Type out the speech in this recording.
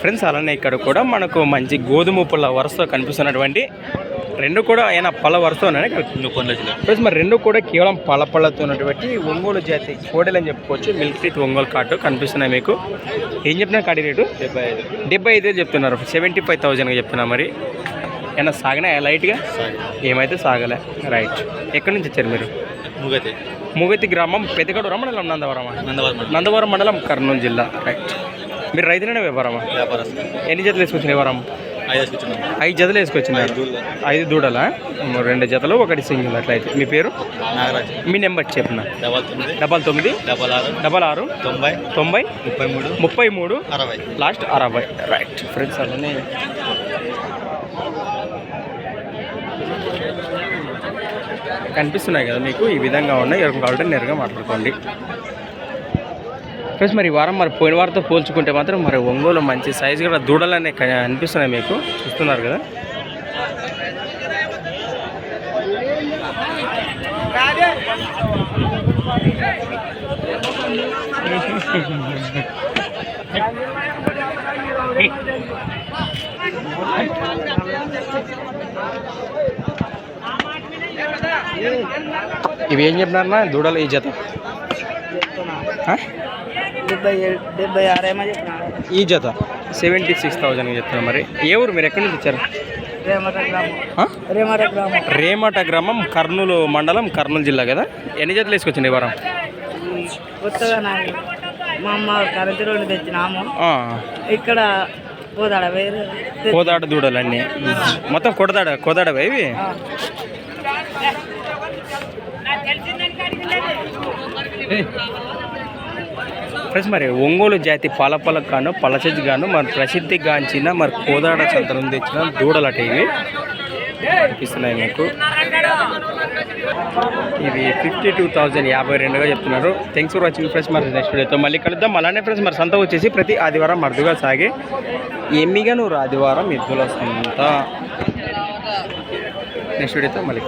Friends అలానే ఇక్కడ కూడా మనకు మంచి గోధుమ పుల్ల వరుసతో కనిపిస్తున్నటువంటి రెండు కూడా అయినా పళ్ళ వరుసతోనే ఫ్రెండ్స్ మరి రెండు కూడా కేవలం పళ్ళ పళ్ళతో ఉన్నటువంటి ఒంగోలు జాతి కోడలు అని చెప్పుకోవచ్చు. మిల్క్ టీత్ ఒంగోలు కాటు కనిపిస్తున్నాయి మీకు. ఏం చెప్తున్నారు కాడి రేటు? డెబ్బై ఐదు. డెబ్బై ఐదు చెప్తున్నారు. సెవెంటీ ఫైవ్ థౌజండ్గా చెప్తున్నా మరి. ఏమన్నా సాగినా లైట్గా? ఏమైతే సాగలే. రైట్. ఎక్కడి నుంచి వచ్చారు మీరు? ముగతే. ముగతి గ్రామం పెద్దగడూర మండలం నందవరమా. నందవరం నందవరం మండలం కర్నూలు జిల్లా రైట్ మీరు రైతులనే వ్యాపారమా? వ్యాపారస్తు ఎన్ని జతలు వేసుకొచ్చిన వ్యవహారం ఐదు జతలు వేసుకొచ్చినారు ఐదు దూడలా. రెండు జతలు ఒకటి సింగిల్ అట్లయితే. మీ పేరు? నాగరాజ్. మీ నెంబర్ చెప్పిన? డబల్ తొమ్మిది. డబల్ తొమ్మిది. డబల్ ఆరు. డబల్ ఆరు. తొంభై. తొంభై. ముప్పై మూడు. ముప్పై మూడు. అరవై. లాస్ట్ అరవై. రైట్. ఫ్రెండ్స్ అలానే కనిపిస్తున్నాయి కదా మీకు? ఈ విధంగా ఉన్నాయి. ఎవరికి కావాలంటే నేరుగా మాట్లాడుకోండి. ఫ్రెండ్స్ మరి ఈ వారం మరి పోయిన వారంతో పోల్చుకుంటే మాత్రం మరి ఒంగోలు మంచి సైజు కూడా దూడలనే అనిపిస్తున్నాయి మీకు. చూస్తున్నారు కదా. ఇవి ఏం చెప్పినారన్నా? దూడలు ఈ జత. ఈ జత. సెవెంటీ సిక్స్ థౌజండ్ చెప్తున్నారు మరి. ఏ ఊరు? మీరు ఎక్కడి నుంచి వచ్చారు? రేమట గ్రామం. కర్నూలు మండలం కర్నూలు జిల్లా కదా? ఎన్ని జతలు వేసుకొచ్చింది ఈ వారం? కొత్తగా మా అమ్మ కరెంటు రోడ్డు తెచ్చినాము ఇక్కడ తె- కోదాడ దూడలు అన్నీ మొత్తం కొడదాడ కోదాడవా ఇవి? ఫ్రెండ్స్ మరి ఒంగోలు జాతి పాలపలకు గాను పలసజ్ గాను మరి ప్రసిద్ధి గాంచిన మరి కోదాడ సంతరం తెచ్చిన దూడలు అట ఇవి. కనిపిస్తున్నాయి మీకు. ఇవి ఫిఫ్టీ టూ థౌజండ్ యాభై రెండుగా చెప్తున్నారు. థ్యాంక్స్ ఫర్ వాచింగ్ ఫ్రెండ్స్ మరి నెక్స్ట్ వీడియోతో మళ్ళీ కలుద్దాం. అలానే ఫ్రెండ్స్ మరి సంత వచ్చేసి ప్రతి ఆదివారం మరుదుగా సాగే ఎమ్మిగా నువ్వు ఆదివారం ఎద్దుల సంత. నెక్స్ట్ వీడియోతో మళ్ళీ